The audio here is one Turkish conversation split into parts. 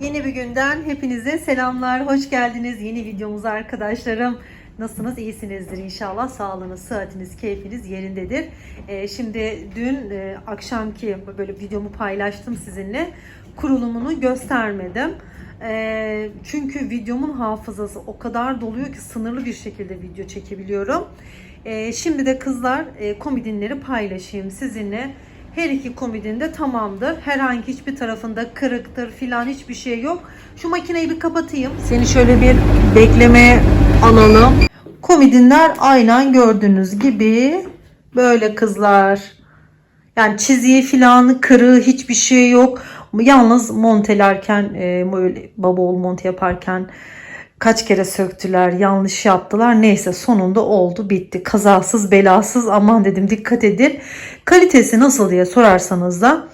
Yeni bir günden hepinize selamlar, hoş geldiniz. Yeni videomuza arkadaşlarım. Nasılsınız? İyisinizdir inşallah. Sağlığınız, sıhhatiniz, keyfiniz yerindedir. Ee, şimdi dün e, akşamki böyle videomu paylaştım sizinle. Kurulumunu göstermedim. Ee, çünkü videomun hafızası o kadar doluyor ki sınırlı bir şekilde video çekebiliyorum. Ee, şimdi de kızlar e, komodinleri paylaşayım sizinle. Her iki komodin de tamamdır. Herhangi hiçbir tarafında kırıktır filan hiçbir şey yok. Şu makineyi bir kapatayım. Seni şöyle bir beklemeye alalım. Komodinler aynen gördüğünüz gibi böyle kızlar. Yani çiziği filan kırığı hiçbir şey yok. Yalnız montelerken e, böyle baba oğul monte yaparken kaç kere söktüler, yanlış yaptılar. Neyse sonunda oldu, bitti. Kazasız, belasız aman dedim dikkat edin. Kalitesi nasıl diye sorarsanız da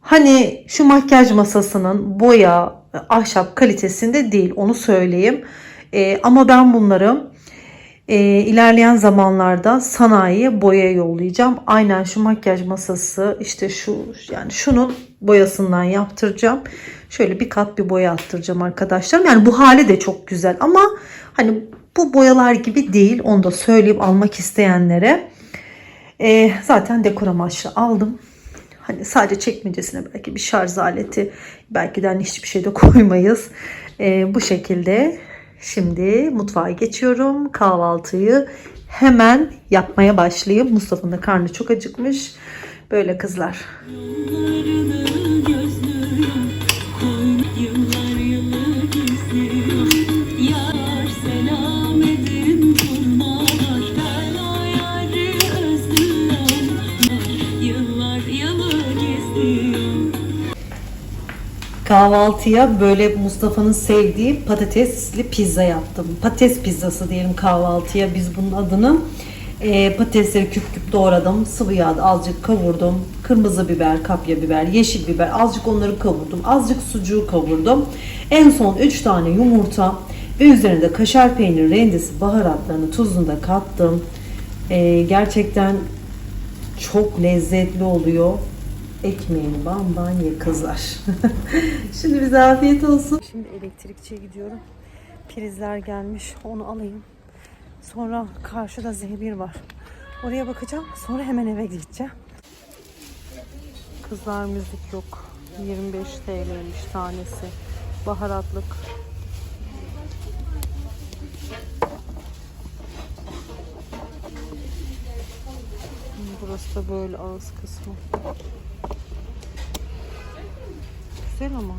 hani şu makyaj masasının boya, ahşap kalitesinde değil onu söyleyeyim. E, ama ben bunları e, ilerleyen zamanlarda sanayiye boya yollayacağım. Aynen şu makyaj masası işte şu yani şunun boyasından yaptıracağım. Şöyle bir kat bir boya attıracağım arkadaşlarım. Yani bu hali de çok güzel ama hani bu boyalar gibi değil. Onu da söyleyeyim almak isteyenlere. E, zaten dekor amaçlı aldım. Hani sadece çekmecesine belki bir şarj aleti belki de hani hiçbir şey de koymayız. E, bu şekilde Şimdi mutfağa geçiyorum. Kahvaltıyı hemen yapmaya başlayayım. Mustafa'nın da karnı çok acıkmış. Böyle kızlar. Kahvaltıya böyle Mustafa'nın sevdiği patatesli pizza yaptım. Patates pizzası diyelim kahvaltıya biz bunun adını. Ee, patatesleri küp küp doğradım. Sıvı yağda azıcık kavurdum. Kırmızı biber, kapya biber, yeşil biber azıcık onları kavurdum. Azıcık sucuğu kavurdum. En son 3 tane yumurta ve üzerine de kaşar peynir rendesi baharatlarını tuzunu da kattım. Ee, gerçekten çok lezzetli oluyor. Ekmeğini bam bam ye kızlar. Şimdi bize afiyet olsun. Şimdi elektrikçiye gidiyorum. Prizler gelmiş. Onu alayım. Sonra karşıda Z1 var. Oraya bakacağım. Sonra hemen eve gideceğim. Kızlar müzik yok. 25 TL'ymiş tanesi. Baharatlık. Burası da böyle ağız kısmı. Güzel ama.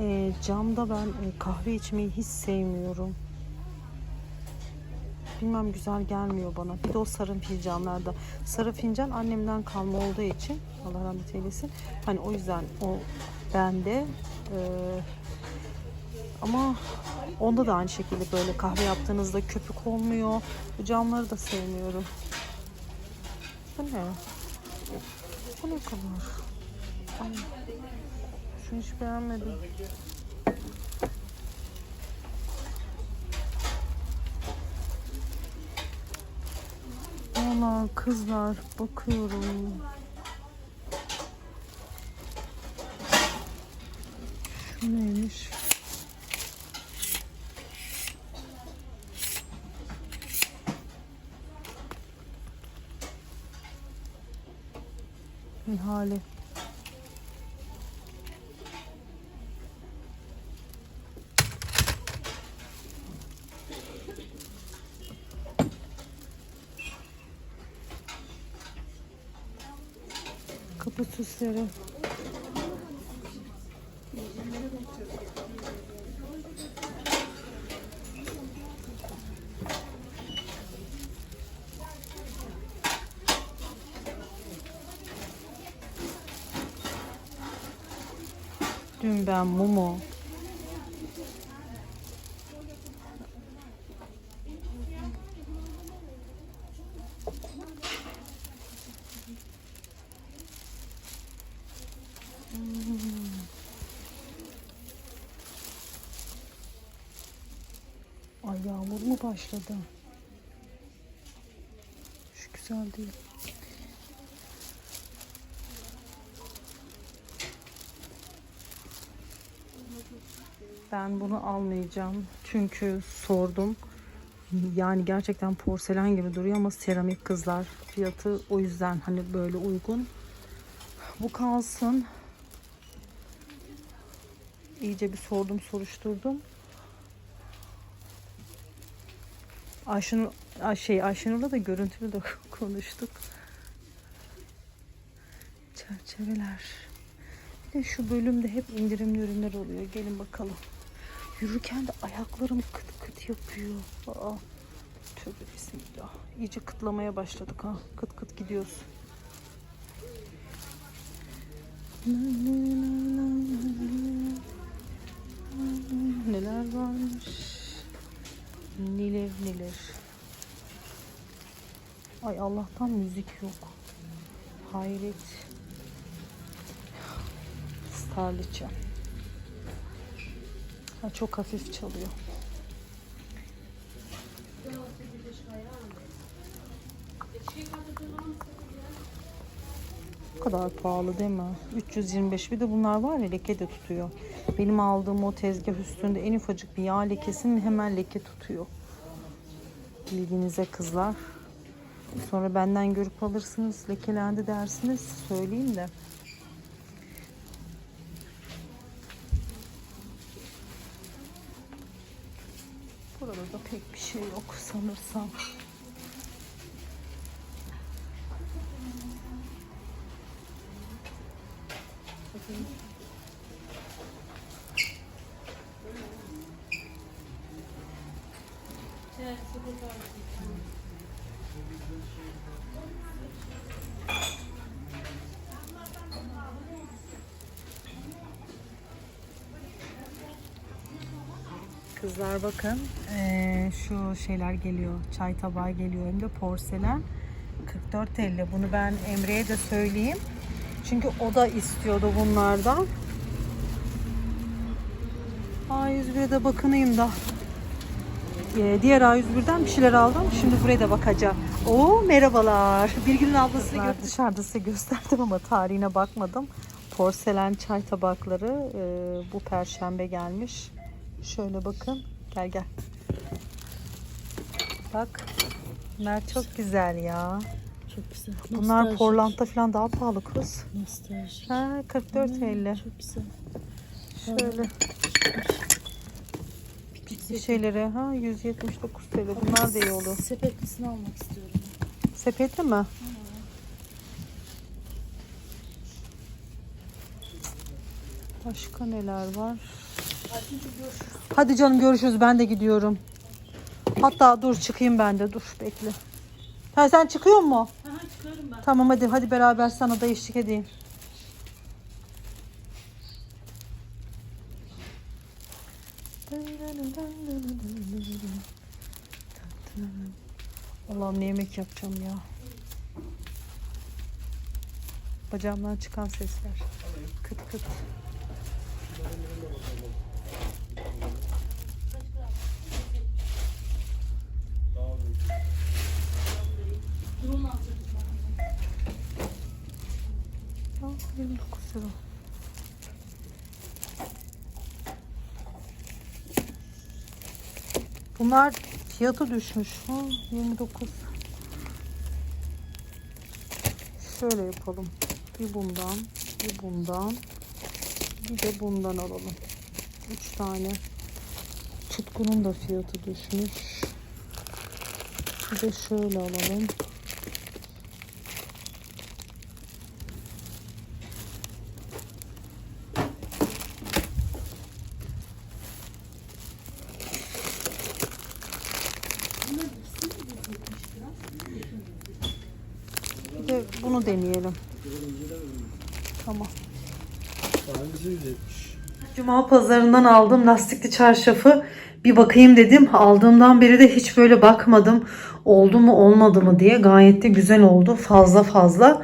Ee, camda ben e, kahve içmeyi hiç sevmiyorum. Bilmem güzel gelmiyor bana. Bir de o sarı fincanlarda. Sarı fincan annemden kalma olduğu için Allah rahmet eylesin. Hani o yüzden o bende. Ee, ama onda da aynı şekilde böyle kahve yaptığınızda köpük olmuyor. Bu camları da sevmiyorum. Bu ne? Bu ne kadar? Ay, şunu hiç beğenmedim. Valla kızlar bakıyorum. Şu neymiş? İhale. Kapı süsleri. Dün ben mumu Ay yağmur mu başladı? Şu güzel değil. Ben bunu almayacağım. Çünkü sordum. Yani gerçekten porselen gibi duruyor ama seramik kızlar fiyatı o yüzden hani böyle uygun. Bu kalsın. İyice bir sordum, soruşturdum. Ayşenur, Ay şey Ayşenur'la da görüntülü de konuştuk. Çerçeveler. Bir de şu bölümde hep indirimli ürünler oluyor. Gelin bakalım. Yürürken de ayaklarım kıt kıt yapıyor. Aa, tövbe bismillah. İyice kıtlamaya başladık ha. Kıt kıt gidiyoruz. Neler varmış? Neler neler. Ay Allah'tan müzik yok. Hayret. Starlıça. Ha, çok hafif çalıyor. Bu kadar pahalı değil mi? 325 bir de bunlar var ya leke de tutuyor. Benim aldığım o tezgah üstünde en ufacık bir yağ lekesini hemen leke tutuyor. Bilginize kızlar. Sonra benden görüp alırsınız lekelendi dersiniz söyleyeyim de. Burada da pek bir şey yok sanırsam. Kızlar bakın eee, şu şeyler geliyor. Çay tabağı geliyor hem de porselen. 44 TL. Bunu ben Emre'ye de söyleyeyim. Çünkü o da istiyordu bunlardan. A101'e de bakınayım da. Ee, diğer A101'den bir şeyler aldım. Şimdi buraya da bakacağım. Oo merhabalar. Birgül'ün ablasını gör- dışarıda size gösterdim ama tarihine bakmadım. Porselen çay tabakları e, bu perşembe gelmiş. Şöyle bakın. Gel gel. Bak. Bunlar çok güzel ya. Çok güzel. Bunlar Nostaljik. Portland'da falan daha pahalı kız. Nostaljik. Ha 44 TL. Çok güzel. Şöyle Piknik şeyleri ha 179 TL. Bunlar da iyi olur. Sepetlisini almak istiyorum. Sepetli mi? Başka neler var? Hadi canım görüşürüz. Ben de gidiyorum. Hatta dur çıkayım ben de. Dur bekle. Ha sen çıkıyor mu? Aha çıkıyorum ben. Tamam hadi hadi beraber sana da eşlik edeyim. Allah'ım ne yemek yapacağım ya. Bacağımdan çıkan sesler. Kıt kıt. Drone alacağım. Aa, 29 lira. Bunlar fiyatı düşmüş. Ha, 29. Şöyle yapalım. Bir bundan, bir bundan, bir de bundan alalım. 3 tane. Tutkunun da fiyatı düşmüş. Bir de şöyle alalım. Bir de bunu deneyelim. Tamam. Hangisi 170? Pazarından aldım lastikli çarşafı. Bir bakayım dedim. Aldığımdan beri de hiç böyle bakmadım. Oldu mu olmadı mı diye. Gayet de güzel oldu. Fazla fazla.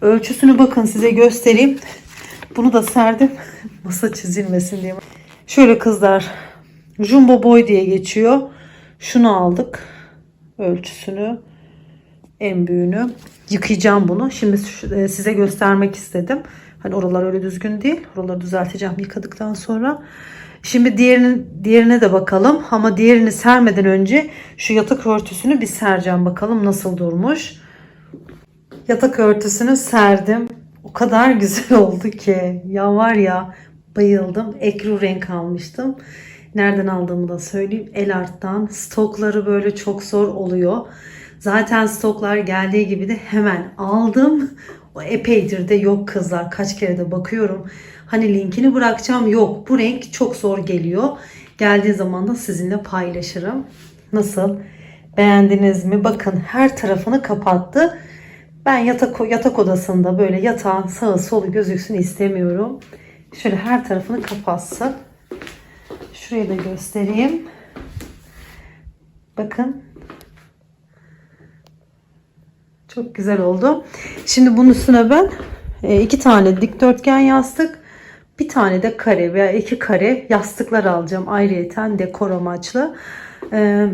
Ölçüsünü bakın size göstereyim. Bunu da serdim. Masa çizilmesin diye. Şöyle kızlar. Jumbo boy diye geçiyor. Şunu aldık. Ölçüsünü. En büyüğünü. Yıkayacağım bunu. Şimdi e, size göstermek istedim. Hani oralar öyle düzgün değil. Oraları düzelteceğim yıkadıktan sonra. Şimdi diğerinin, diğerine de bakalım. Ama diğerini sermeden önce şu yatak örtüsünü bir sereceğim. Bakalım nasıl durmuş. Yatak örtüsünü serdim. O kadar güzel oldu ki. Ya var ya bayıldım. Ekru renk almıştım. Nereden aldığımı da söyleyeyim. El Art'tan. Stokları böyle çok zor oluyor. Zaten stoklar geldiği gibi de hemen aldım. Epeydir de yok kızlar. Kaç kere de bakıyorum. Hani linkini bırakacağım. Yok bu renk çok zor geliyor. Geldiği zaman da sizinle paylaşırım. Nasıl? Beğendiniz mi? Bakın her tarafını kapattı. Ben yatak yatak odasında böyle yatağın sağı solu gözüksün istemiyorum. Şöyle her tarafını kapatsın. Şurayı da göstereyim. Bakın. Çok güzel oldu. Şimdi bunun üstüne ben e, iki tane dikdörtgen yastık, bir tane de kare veya iki kare yastıklar alacağım. Ayrıyeten dekor amaçlı. Ee,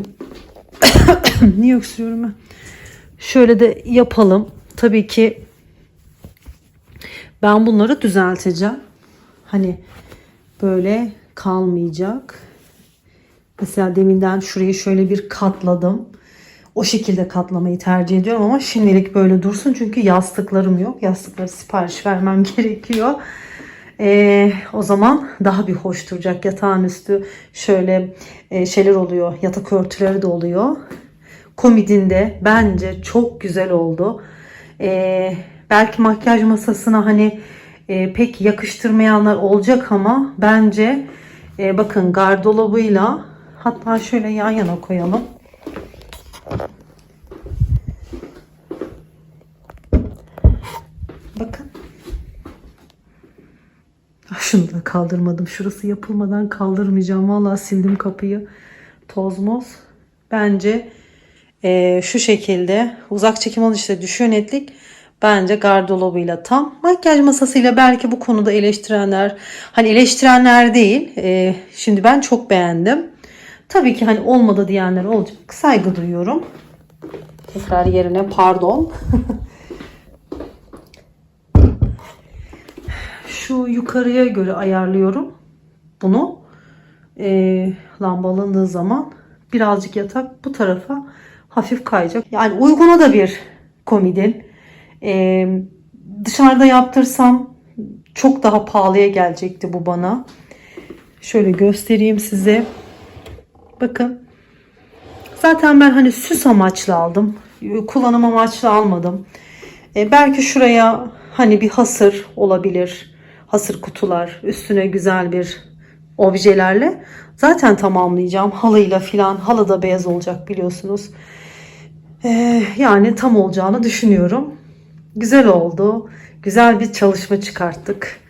niye öksürüyorum ben? Şöyle de yapalım. Tabii ki ben bunları düzelteceğim. Hani böyle kalmayacak. Mesela deminden şurayı şöyle bir katladım. O şekilde katlamayı tercih ediyorum ama şimdilik böyle dursun çünkü yastıklarım yok. Yastıkları sipariş vermem gerekiyor. Ee, o zaman daha bir hoş duracak yatağın üstü. Şöyle e, şeyler oluyor. Yatak örtüleri de oluyor. Komidinde bence çok güzel oldu. Ee, belki makyaj masasına hani e, pek yakıştırmayanlar olacak ama bence e, bakın gardolabıyla hatta şöyle yan yana koyalım. Şunu da kaldırmadım. Şurası yapılmadan kaldırmayacağım. Vallahi sildim kapıyı. Toz moz. Bence e, şu şekilde uzak çekim alışta düşüyor netlik. Bence gardırobuyla tam. Makyaj masasıyla belki bu konuda eleştirenler hani eleştirenler değil. e, şimdi ben çok beğendim. Tabii ki hani olmadı diyenler olacak. Saygı duyuyorum. Tekrar yerine pardon. Şu yukarıya göre ayarlıyorum bunu. E, lamba alındığı zaman birazcık yatak bu tarafa hafif kayacak. Yani uyguna da bir komodin. E, dışarıda yaptırsam çok daha pahalıya gelecekti bu bana. Şöyle göstereyim size. Bakın. Zaten ben hani süs amaçlı aldım. Kullanım amaçlı almadım. E, belki şuraya hani bir hasır olabilir. Hasır kutular. Üstüne güzel bir objelerle. Zaten tamamlayacağım. Halıyla filan. Halı da beyaz olacak biliyorsunuz. E, yani tam olacağını düşünüyorum. Güzel oldu. Güzel bir çalışma çıkarttık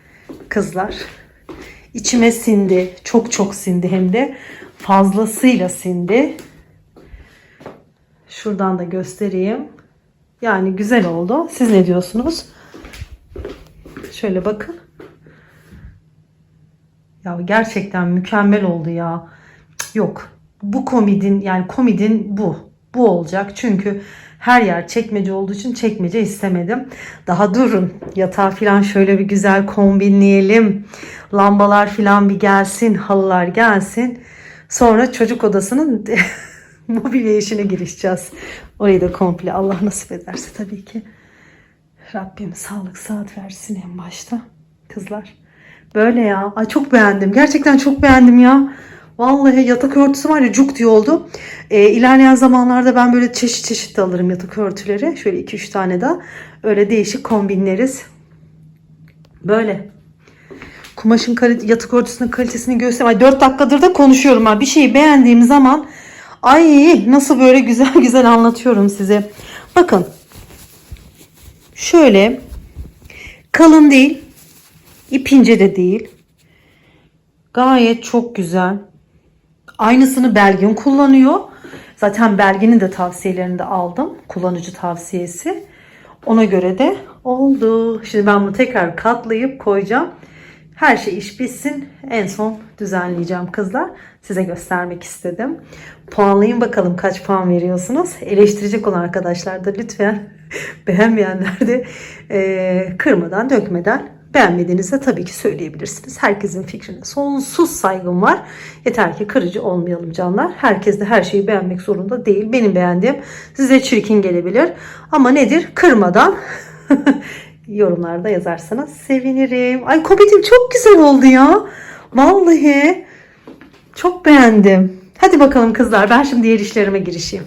kızlar. İçime sindi. Çok çok sindi hem de. Fazlasıyla sindi. Şuradan da göstereyim. Yani güzel oldu. Siz ne diyorsunuz? Şöyle bakın. Ya gerçekten mükemmel oldu ya. Yok. Bu komedin yani komedin bu. Bu olacak. Çünkü her yer çekmece olduğu için çekmece istemedim. Daha durun. Yatağı falan şöyle bir güzel kombinleyelim. Lambalar falan bir gelsin. Halılar gelsin. Sonra çocuk odasının mobilya işine girişeceğiz. Orayı da komple Allah nasip ederse tabii ki. Rabbim sağlık saat versin en başta. Kızlar. Böyle ya. Ay çok beğendim. Gerçekten çok beğendim ya. Vallahi yatak örtüsü var ya cuk diye oldu. Ee, ilerleyen zamanlarda ben böyle çeşit çeşit de alırım yatak örtüleri. Şöyle 2-3 tane daha. Öyle değişik kombinleriz. Böyle. Kumaşın yatak örtüsünün kalitesini göstereyim. Ay 4 dakikadır da konuşuyorum ha. Bir şeyi beğendiğim zaman ay nasıl böyle güzel güzel anlatıyorum size. Bakın. Şöyle kalın değil. İpince de değil. Gayet çok güzel. Aynısını Belgin kullanıyor. Zaten Belgin'in de tavsiyelerini de aldım. Kullanıcı tavsiyesi. Ona göre de oldu. Şimdi ben bunu tekrar katlayıp koyacağım. Her şey iş bitsin. En son düzenleyeceğim kızlar. Size göstermek istedim. Puanlayın bakalım kaç puan veriyorsunuz. Eleştirecek olan arkadaşlar da lütfen beğenmeyenler de eee, kırmadan dökmeden beğenmediğinizde tabii ki söyleyebilirsiniz. Herkesin fikrine sonsuz saygım var. Yeter ki kırıcı olmayalım canlar. Herkes de her şeyi beğenmek zorunda değil. Benim beğendiğim size çirkin gelebilir. Ama nedir? Kırmadan yorumlarda yazarsanız sevinirim. Ay kopetim çok güzel oldu ya. Vallahi çok beğendim. Hadi bakalım kızlar ben şimdi diğer işlerime girişeyim.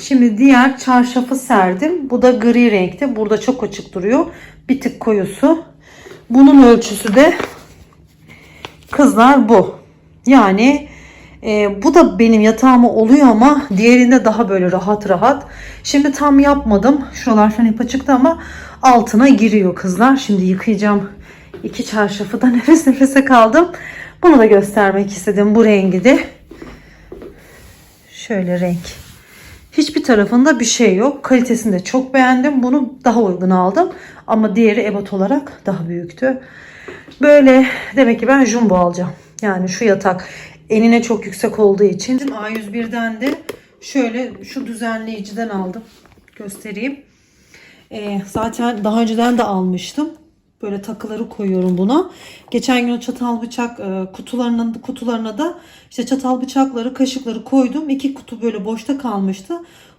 Şimdi diğer çarşafı serdim. Bu da gri renkte. Burada çok açık duruyor. Bir tık koyusu. Bunun ölçüsü de kızlar bu. Yani e, bu da benim yatağıma oluyor ama diğerinde daha böyle rahat rahat. Şimdi tam yapmadım. Şuralar falan hep açıktı ama altına giriyor kızlar. Şimdi yıkayacağım iki çarşafı da nefes nefese kaldım. Bunu da göstermek istedim. Bu rengi de şöyle renk. Hiçbir tarafında bir şey yok. Kalitesini de çok beğendim. Bunu daha uygun aldım. Ama diğeri ebat olarak daha büyüktü. Böyle demek ki ben jumbo alacağım. Yani şu yatak enine çok yüksek olduğu için A101'den de şöyle şu düzenleyiciden aldım. Göstereyim. Ee, zaten daha önceden de almıştım. Böyle takıları koyuyorum buna. Geçen gün çatal bıçak e, kutularının kutularına da işte çatal bıçakları, kaşıkları koydum. İki kutu böyle boşta kalmıştı.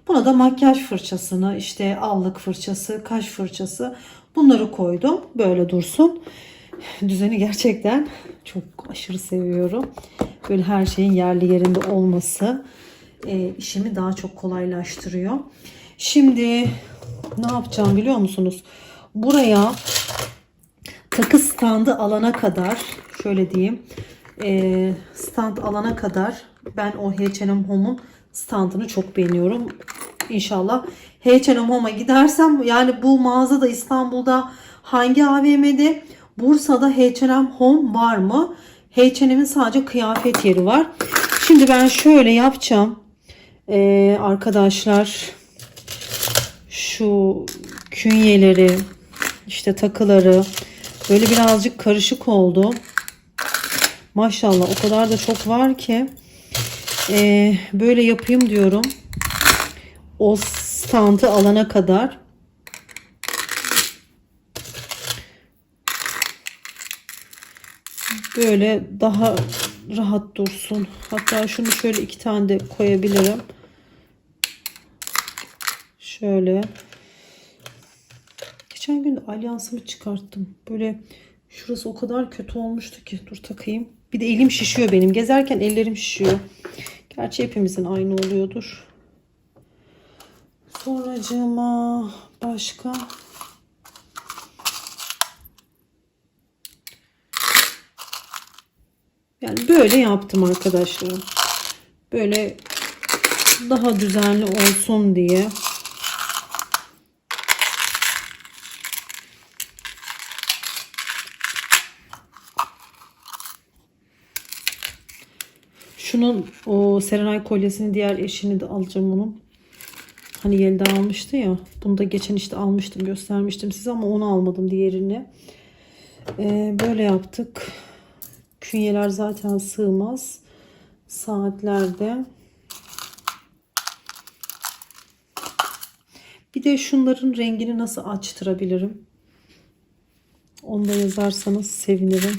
Buna da makyaj fırçasını, işte allık fırçası, kaş fırçası bunları koydum. Böyle dursun. Düzeni gerçekten çok aşırı seviyorum. Böyle her şeyin yerli yerinde olması e, işimi daha çok kolaylaştırıyor. Şimdi ne yapacağım biliyor musunuz? Buraya takı standı alana kadar şöyle diyeyim e, stand alana kadar ben o H&M Home'un standını çok beğeniyorum. İnşallah H&M Home'a gidersem yani bu mağaza da İstanbul'da hangi AVM'de Bursa'da H&M Home var mı? H&M'in sadece kıyafet yeri var. Şimdi ben şöyle yapacağım. E, arkadaşlar şu künyeleri işte takıları böyle birazcık karışık oldu. Maşallah o kadar da çok var ki Ee, böyle yapayım diyorum. O standı alana kadar. Böyle daha rahat dursun. Hatta şunu şöyle iki tane de koyabilirim. Şöyle. Geçen gün alyansımı çıkarttım. Böyle şurası o kadar kötü olmuştu ki. Dur takayım. Bir de elim şişiyor benim. Gezerken ellerim şişiyor. Gerçi hepimizin aynı oluyordur. Sonracığıma başka yani böyle yaptım arkadaşlarım. Böyle daha düzenli olsun diye. Şunun o Serenay kolyesini diğer eşini de alacağım onun. Hani Yelda almıştı ya. Bunu da geçen işte almıştım göstermiştim size ama onu almadım diğerini. Ee, böyle yaptık. Künyeler zaten sığmaz. Saatlerde. Bir de şunların rengini nasıl açtırabilirim? Onu da yazarsanız sevinirim.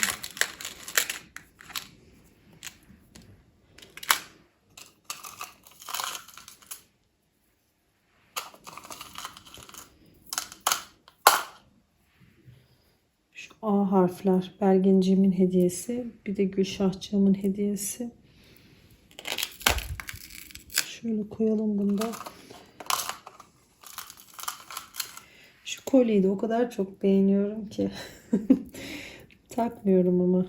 Şu A harfler Belgenciğimin hediyesi. Bir de Gülşahcığımın hediyesi. Şöyle koyalım bunu da. Şu kolyeyi de o kadar çok beğeniyorum ki. Takmıyorum ama.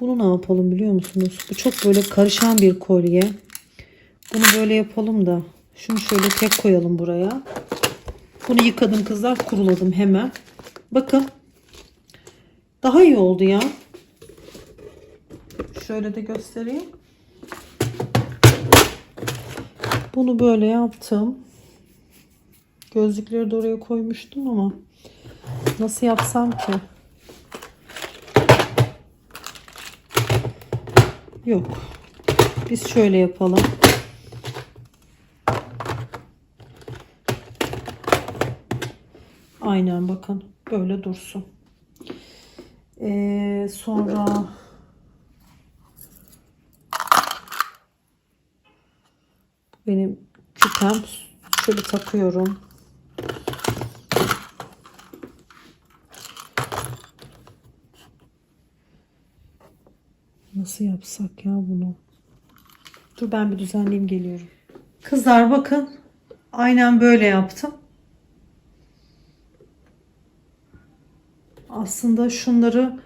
Bunu ne yapalım biliyor musunuz? Bu çok böyle karışan bir kolye. Bunu böyle yapalım da. Şunu şöyle tek koyalım buraya. Bunu yıkadım kızlar. Kuruladım hemen. Bakın. Daha iyi oldu ya. Şöyle de göstereyim. Bunu böyle yaptım. Gözlükleri de oraya koymuştum ama nasıl yapsam ki? Yok. Biz şöyle yapalım. Aynen bakın böyle dursun. Ee, sonra benim küpem şöyle takıyorum. Nasıl yapsak ya bunu? Dur ben bir düzenleyeyim geliyorum. Kızlar bakın. Aynen böyle yaptım. Aslında şunları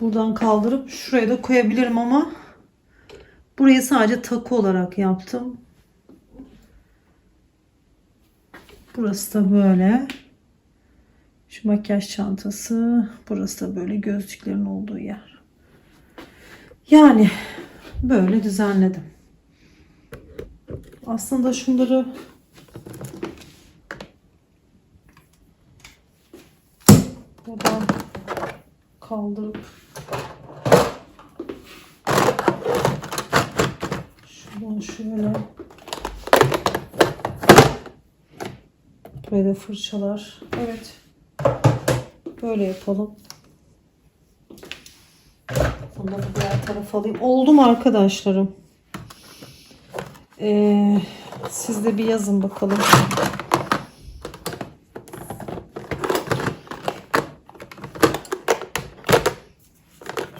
buradan kaldırıp şuraya da koyabilirim ama burayı sadece takı olarak yaptım. Burası da böyle. Şu makyaj çantası. Burası da böyle gözlüklerin olduğu yer. Yani böyle düzenledim. Aslında şunları buradan kaldırıp şuradan şöyle da fırçalar. Evet. Böyle yapalım. Bunu da diğer tarafa alayım. Oldu mu arkadaşlarım? Ee, siz de bir yazın bakalım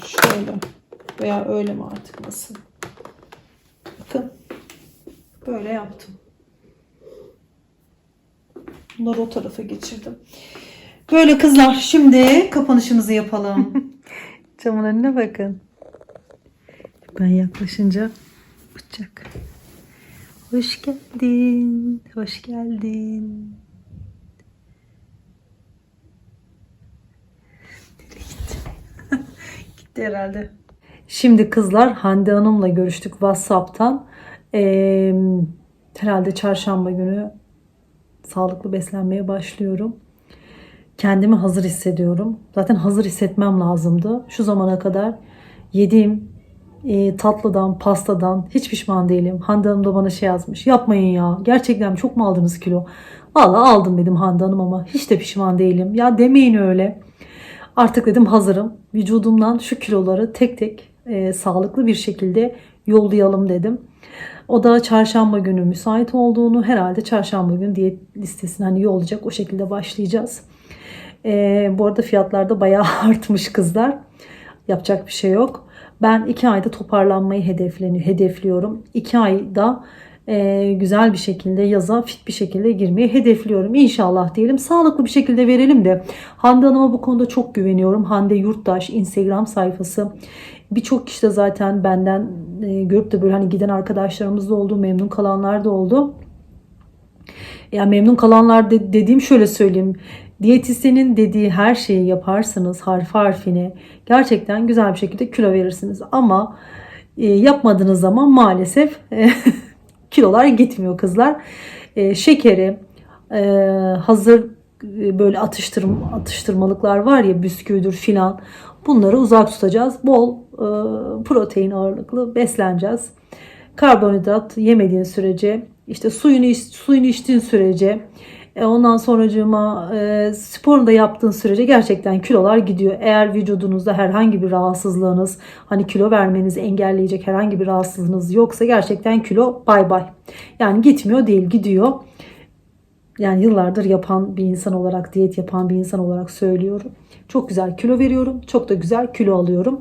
Şöyle veya öyle mi artık nasıl? Bakın böyle yaptım. Bunları o tarafa geçirdim. Böyle kızlar şimdi kapanışımızı yapalım. Camın önüne bakın. Ben yaklaşınca uçacak. Hoş geldin. Hoş geldin. Gitti herhalde. Şimdi kızlar Hande Hanım'la görüştük WhatsApp'tan. Ee, herhalde çarşamba günü sağlıklı beslenmeye başlıyorum. Kendimi hazır hissediyorum. Zaten hazır hissetmem lazımdı. Şu zamana kadar yediğim e, tatlıdan, pastadan hiç pişman değilim. Hande Hanım da bana şey yazmış. Yapmayın ya. Gerçekten çok mu aldınız kilo? Valla aldım dedim Hande Hanım ama hiç de pişman değilim. Ya demeyin öyle. Artık dedim hazırım. Vücudumdan şu kiloları tek tek e, sağlıklı bir şekilde yollayalım dedim. O da çarşamba günü müsait olduğunu herhalde çarşamba günü diyet listesine hani yollayacak o şekilde başlayacağız. E, bu arada fiyatlar da bayağı artmış kızlar. Yapacak bir şey yok. Ben iki ayda toparlanmayı hedefleniyor, hedefliyorum. İki ayda e, güzel bir şekilde yaza fit bir şekilde girmeyi hedefliyorum. İnşallah diyelim. Sağlıklı bir şekilde verelim de. Hande Hanım'a bu konuda çok güveniyorum. Hande Yurttaş Instagram sayfası. Birçok kişi de zaten benden e, görüp de böyle hani giden arkadaşlarımız da oldu. Memnun kalanlar da oldu. Yani memnun kalanlar de, dediğim şöyle söyleyeyim. Diyetisyenin dediği her şeyi yaparsanız harfi harfine gerçekten güzel bir şekilde kilo verirsiniz. Ama e, yapmadığınız zaman maalesef e, kilolar gitmiyor kızlar. E, şekeri, e, hazır e, böyle atıştırm atıştırmalıklar var ya bisküvidir filan bunları uzak tutacağız. Bol e, protein ağırlıklı besleneceğiz. Karbonhidrat yemediğin sürece işte suyunu iç, suyunu içtiğin sürece e, ondan sonracığıma e, sporunu da yaptığın sürece gerçekten kilolar gidiyor. Eğer vücudunuzda herhangi bir rahatsızlığınız hani kilo vermenizi engelleyecek herhangi bir rahatsızlığınız yoksa gerçekten kilo bay bay. Yani gitmiyor değil gidiyor. Yani yıllardır yapan bir insan olarak, diyet yapan bir insan olarak söylüyorum. Çok güzel kilo veriyorum. Çok da güzel kilo alıyorum.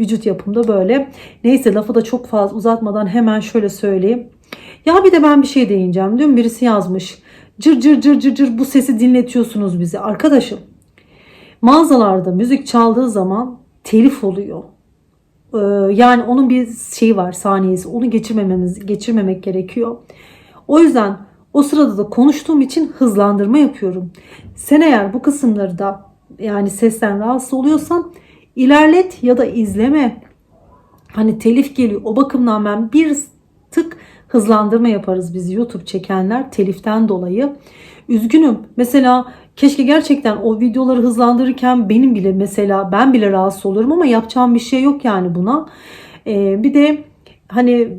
Vücut yapımda böyle. Neyse lafı da çok fazla uzatmadan hemen şöyle söyleyeyim. Ya bir de ben bir şey değineceğim. Dün birisi yazmış. Cır cır cır cır cır bu sesi dinletiyorsunuz bize. Arkadaşım mağazalarda müzik çaldığı zaman telif oluyor. Ee, yani onun bir şeyi var saniyesi. Onu geçirmememiz, geçirmemek gerekiyor. O yüzden o sırada da konuştuğum için hızlandırma yapıyorum. Sen eğer bu kısımları da yani sesten rahatsız oluyorsan ilerlet ya da izleme. Hani telif geliyor. O bakımdan ben bir tık hızlandırma yaparız biz YouTube çekenler teliften dolayı. Üzgünüm. Mesela keşke gerçekten o videoları hızlandırırken benim bile mesela ben bile rahatsız olurum ama yapacağım bir şey yok yani buna. Ee, bir de hani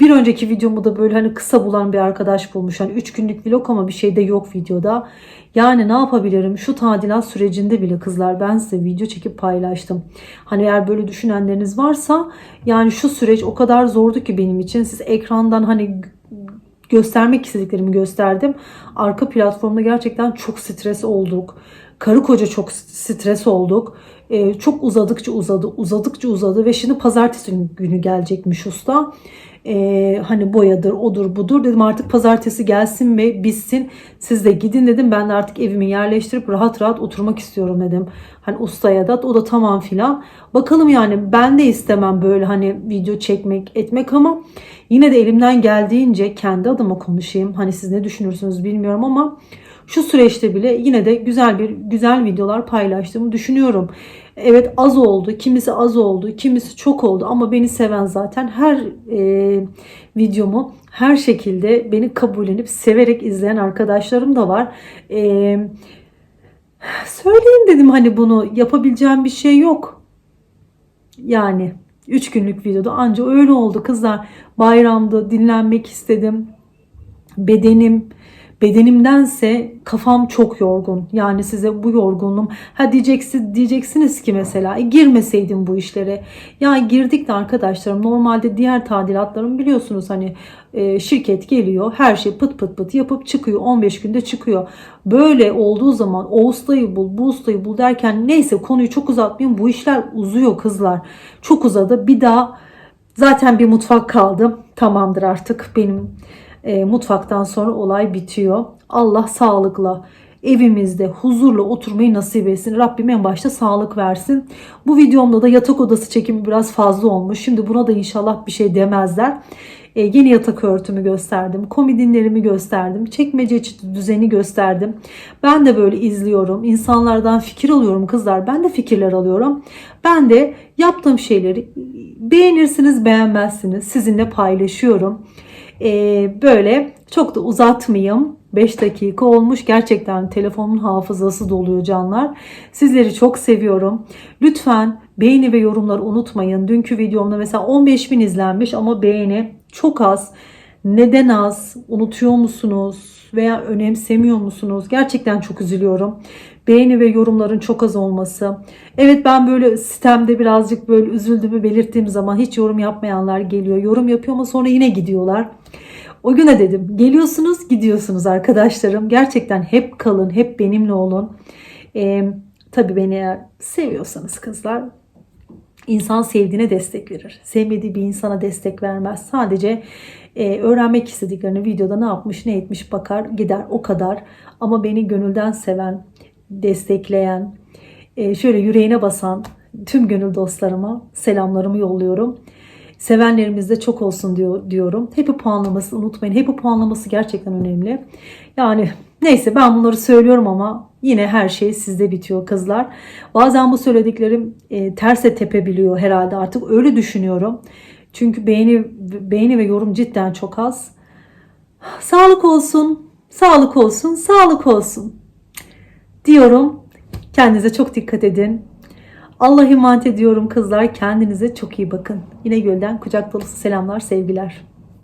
bir önceki videomu da böyle hani kısa bulan bir arkadaş bulmuş. Hani 3 günlük vlog ama bir şey de yok videoda. Yani ne yapabilirim? Şu tadilat sürecinde bile kızlar ben size video çekip paylaştım. Hani eğer böyle düşünenleriniz varsa yani şu süreç o kadar zordu ki benim için. Siz ekrandan hani göstermek istediklerimi gösterdim. Arka platformda gerçekten çok stres olduk. Karı koca çok stres olduk. Ee, çok uzadıkça uzadı, uzadıkça uzadı ve şimdi pazartesi günü gelecekmiş usta. Ee, hani boyadır, odur, budur dedim artık pazartesi gelsin ve bitsin. Siz de gidin dedim. Ben de artık evimi yerleştirip rahat rahat oturmak istiyorum dedim. Hani ustaya da o da tamam filan. Bakalım yani ben de istemem böyle hani video çekmek, etmek ama yine de elimden geldiğince kendi adıma konuşayım. Hani siz ne düşünürsünüz bilmiyorum ama şu süreçte bile yine de güzel bir güzel videolar paylaştığımı düşünüyorum. Evet az oldu, kimisi az oldu, kimisi çok oldu ama beni seven zaten her e, videomu her şekilde beni kabullenip severek izleyen arkadaşlarım da var. E, söyleyeyim dedim hani bunu yapabileceğim bir şey yok. Yani 3 günlük videoda anca öyle oldu kızlar. Bayramda dinlenmek istedim. Bedenim bedenimdense kafam çok yorgun. Yani size bu yorgunluğum. Ha diyeceksin, diyeceksiniz ki mesela e, girmeseydim bu işlere. Ya girdik de arkadaşlarım normalde diğer tadilatlarım biliyorsunuz hani e, şirket geliyor her şey pıt pıt pıt yapıp çıkıyor 15 günde çıkıyor. Böyle olduğu zaman o ustayı bul bu ustayı bul derken neyse konuyu çok uzatmayayım bu işler uzuyor kızlar. Çok uzadı bir daha zaten bir mutfak kaldı tamamdır artık benim e, mutfaktan sonra olay bitiyor. Allah sağlıkla evimizde huzurla oturmayı nasip etsin. Rabbim en başta sağlık versin. Bu videomda da yatak odası çekimi biraz fazla olmuş. Şimdi buna da inşallah bir şey demezler. E, yeni yatak örtümü gösterdim. Komodinlerimi gösterdim. Çekmece düzeni gösterdim. Ben de böyle izliyorum. İnsanlardan fikir alıyorum kızlar. Ben de fikirler alıyorum. Ben de yaptığım şeyleri beğenirsiniz beğenmezsiniz. Sizinle paylaşıyorum. Ee, böyle çok da uzatmayayım. 5 dakika olmuş. Gerçekten telefonun hafızası doluyor canlar. Sizleri çok seviyorum. Lütfen beğeni ve yorumları unutmayın. Dünkü videomda mesela 15 bin izlenmiş ama beğeni çok az. Neden az? Unutuyor musunuz? Veya önemsemiyor musunuz? Gerçekten çok üzülüyorum. Beğeni ve yorumların çok az olması. Evet ben böyle sistemde birazcık böyle üzüldüğümü belirttiğim zaman hiç yorum yapmayanlar geliyor. Yorum yapıyor ama sonra yine gidiyorlar. O güne dedim geliyorsunuz gidiyorsunuz arkadaşlarım. Gerçekten hep kalın hep benimle olun. Ee, tabii beni eğer seviyorsanız kızlar İnsan sevdiğine destek verir. Sevmediği bir insana destek vermez. Sadece e, öğrenmek istediklerini videoda ne yapmış ne etmiş bakar gider o kadar. Ama beni gönülden seven, destekleyen, e, şöyle yüreğine basan tüm gönül dostlarıma selamlarımı yolluyorum. Sevenlerimiz de çok olsun diyor, diyorum. Happy puanlaması unutmayın. Happy puanlaması gerçekten önemli. Yani neyse ben bunları söylüyorum ama yine her şey sizde bitiyor kızlar. Bazen bu söylediklerim e, terse tepebiliyor herhalde artık öyle düşünüyorum. Çünkü beğeni, beğeni ve yorum cidden çok az. Sağlık olsun, sağlık olsun, sağlık olsun diyorum. Kendinize çok dikkat edin. Allah emanet ediyorum kızlar. Kendinize çok iyi bakın. Yine gölden kucak dolusu selamlar, sevgiler.